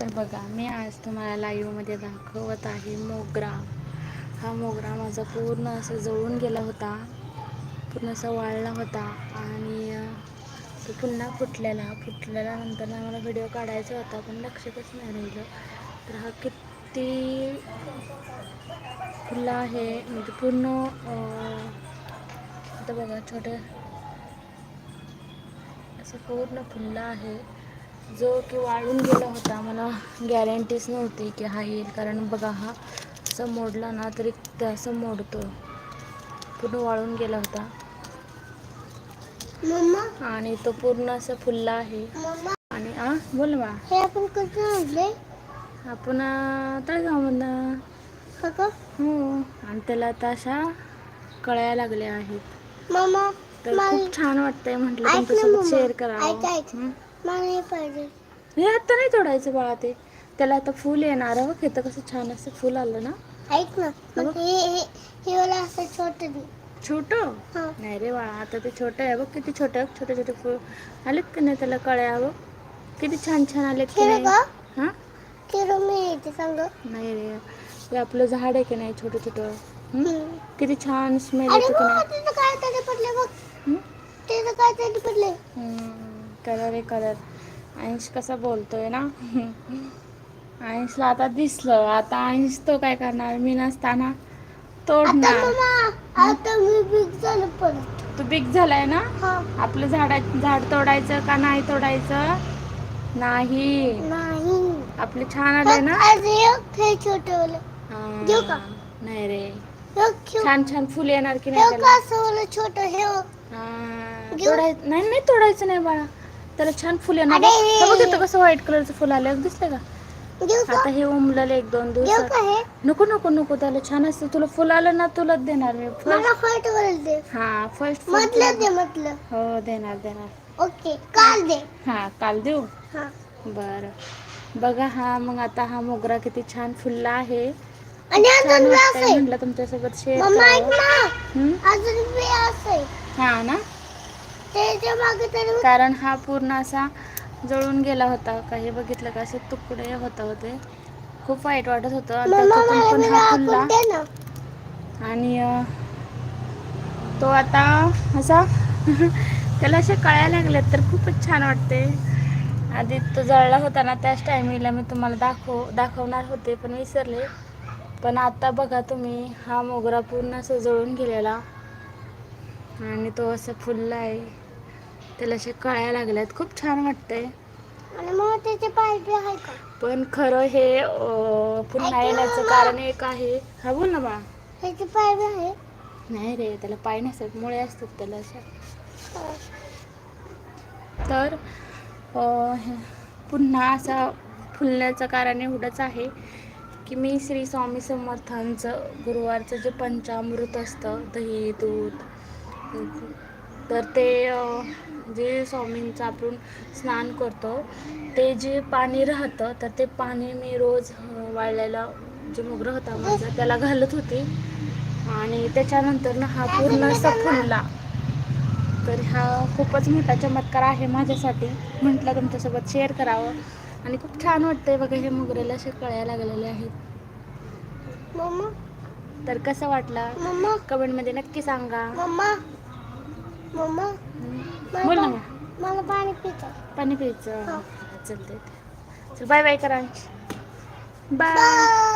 तर बघा मी आज तुम्हाला लाईव्हमध्ये दाखवत आहे मोगरा. हा मोगरा माझा पूर्ण असं जळून गेला होता. पूर्ण असा वाळला होता आणि तो पुन्हा फुटलेला. फुटलेला नंतर मला व्हिडिओ काढायचा होता पण लक्षातच नाही राहिलं. तर हा किती फुला आहे. म्हणजे पूर्ण आता बघा छोटे असं पूर्ण फुलला आहे. जो की वाळून गेला होता मला गॅरंटीच नव्हती की हा येईल. कारण बघा हा असं मोडला ना तरी असं मोडतो पूर्ण वाळून गेला होता. आणि तो पूर्ण असं फुलला आहे. आणि आ बोल ना हे आपण कसं आणले आपण तळगावमधनं. हो आणि त्याला आता अशा कळ्या लागल्या आहेत. तर खूप छान वाटतंय म्हटलं तुमच्यासोबत. शेअर करावं. हं? मला हे पाहिजे. हे आता नाही तोडायचं बाळा ते. त्याला आता फुल येणार बघ. इथं कसं छान असं फुल आलं ना. ऐक ना. मग हे हे हे वाला असं छोट छोट? हा. नाही रे बाळा आता ते छोटं आहे बघ. किती छोटं छोटे छोटे फुल आलेत की नाही त्याला कळ्या बघ. किती छान छान आलेत की नाही. का हा? मी येते सांग. नाही रे. ते आपलं झाड आहे की नाही छोटं छोटं? हं? किती छान स्मेल येतो की मम्मा नाही? तिथं काय तरी पडले बघ. हं? तिथं काय तरी पडले कलर आहे कलर आयुष कसा बोलतोय ना? आयुषला आता दिसलं. आता आयुष तो काय करणार? मी नसताना आता तोडणार तू बिग झालाय ना? हा. आपलं झाडा झाड तोडायचं का नाही तोडायचं? नाही. आपले छान आले ना? हे. हा. नाही रे. छान छान फुल येणार की हे नाही छोटं हे. हा. नाही तोडायचं नाही बाळा. त्याला छान फुल येणार. बघ. कसं व्हाईट कलरचं फुल आलं दिसलं का? आता हे उमललं एक दोन हे? नको नको नको. त्याला छान असतं तुला फुल आलं ना तुलाच देणार मी. हा फर्स्ट म्हटलं दे म्हटलं हो देणार देणार. ओके काल दे. हा काल देऊ? हा. बरं. बघा हा मग आता हा मोगरा किती छान फुलला आहे. म्हटलं तुमच्यासोबत शेअर हं? ना? कारण हा पूर्ण असा जळून गेला होता. काही बघितलं का? असे तुकडे होत होते. खूप वाईट वाटत होतं. पण हा फुलला आणि तो आता असा त्याला अशा कळ्या लागल्यात तर खूपच छान वाटते. आधी तो जळला होता ना त्याच टायमिंगला मी तुम्हाला दाखव दाखवणार होते पण विसरले. पण आता बघा तुम्ही हा मोगरा पूर्ण असं जळून गेलेला. आणि तो असं फुलला आहे. त्याला अशा कळ्या लागल्यात. खूप छान वाटतंय. आणि मग त्याचे पाय बी आहे का? पण खरं हे पुन्हा येण्याचं कारण एक आहे. हा बोल ना बा. नाही रे त्याला पाय नसतात. मुळे असतात त्याला अशा. हा. तर हे- पुन्हा असा फुलण्याचं कारण एवढंच आहे की मी श्री स्वामी समर्थांचं गुरुवारचं जे पंचामृत असतं दही दूध तर ते जे स्वामींचं आपण स्नान करतो ते जे पाणी राहतं तर ते पाणी मी रोज वाळलेला जे मोगरा होता माझा त्याला घालत होते. आणि त्याच्यानंतर ना हा पूर्ण असा फुलला. तर हा खूपच मोठा चमत्कार आहे माझ्यासाठी. म्हटलं तुमच्यासोबत शेअर करावं. आणि खूप छान वाटतंय बघा हे मोगऱ्याला अशा कळ्या लागलेल्या आहेत. तर कसं वाटलं? कमेंटमध्ये नक्की सांगा. मम्मा. बोल ना. मला पाणी पितं पाणी प्यायचं हो. चलते चल बाय बाय करा बाय